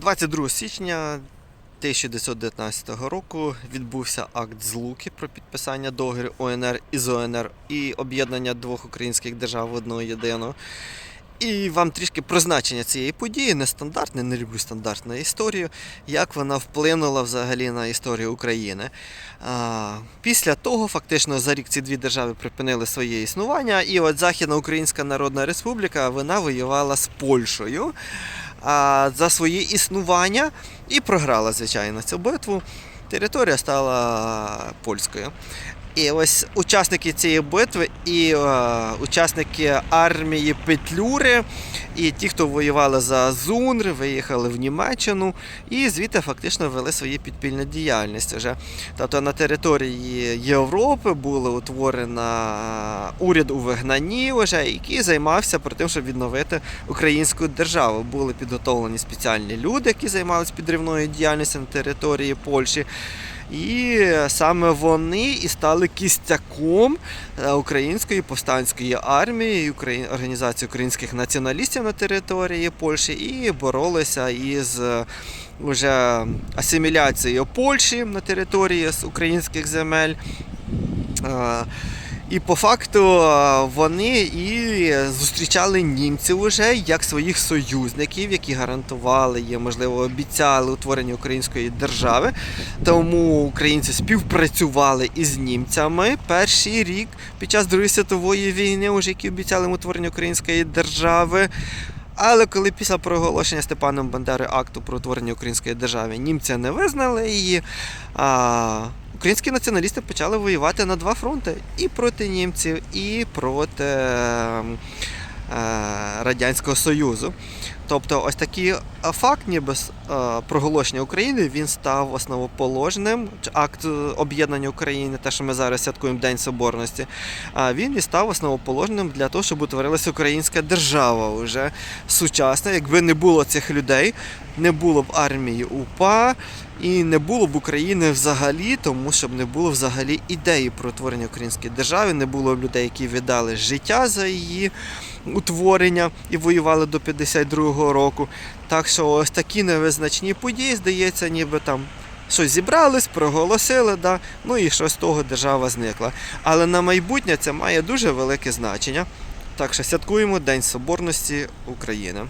22 січня 1919 року відбувся акт злуки про підписання договору ОНР із ОНР і об'єднання двох українських держав в одну єдину. І вам трішки про значення цієї події, нестандартне, не люблю стандартну історію, як вона вплинула взагалі на історію України. Після того, фактично, за рік ці дві держави припинили своє існування, і от Західна Українська Народна Республіка вона воювала з Польщею за своє існування і програла, звичайно, цю битву. Територія стала польською. І ось учасники цієї битви і е, учасники армії Петлюри, і ті, хто воювали за Зунр, виїхали в Німеччину і звідти фактично вели свою підпільну діяльність. Вже. Тобто на території Європи було утворено уряд у вигнанні, вже, який займався про тим, щоб відновити українську державу. Були підготовлені спеціальні люди, які займалися підривною діяльністю на території Польщі. І саме вони і стали кістяком е, української повстанської армії, організації українських націоналістів на території Польщі і боролися із вже уже асиміляцією Польщі на території з українських земель. І по факту е, вони і зустрічали німців уже як своїх союзників, які гарантували їм, можливо, обіцяли утворення української держави. Тому українці співпрацювали із німцями перший рік під час Другої світової війни, уже які обіцяли їм утворення української держави. Але коли після проголошення Степаном Бандери акту про утворення української держави німці не визнали її, а українські націоналісти почали воювати на два фронти: і проти німців, і проти ем, е, Радянського Союзу. Тобто, ось такий е, факт, ніби е, проголошення України, він став основоположним. Акт е, об'єднання України, те, що ми зараз святкуємо День Соборності, він і став основоположним для того, щоб утворилася українська держава вже сучасна. Якби не було цих людей, не було б армії УПА і не було б України взагалі, тому щоб не було взагалі ідеї про утворення української держави, не було б людей, які віддали життя за її утворення і воювали до 52-го року. Так що ось такі невизначні події, здається, ніби там. Щось зібрались, проголосили, да, ну і що з того держава зникла. Але на майбутнє це має дуже велике значення. Так що святкуємо День Соборності України.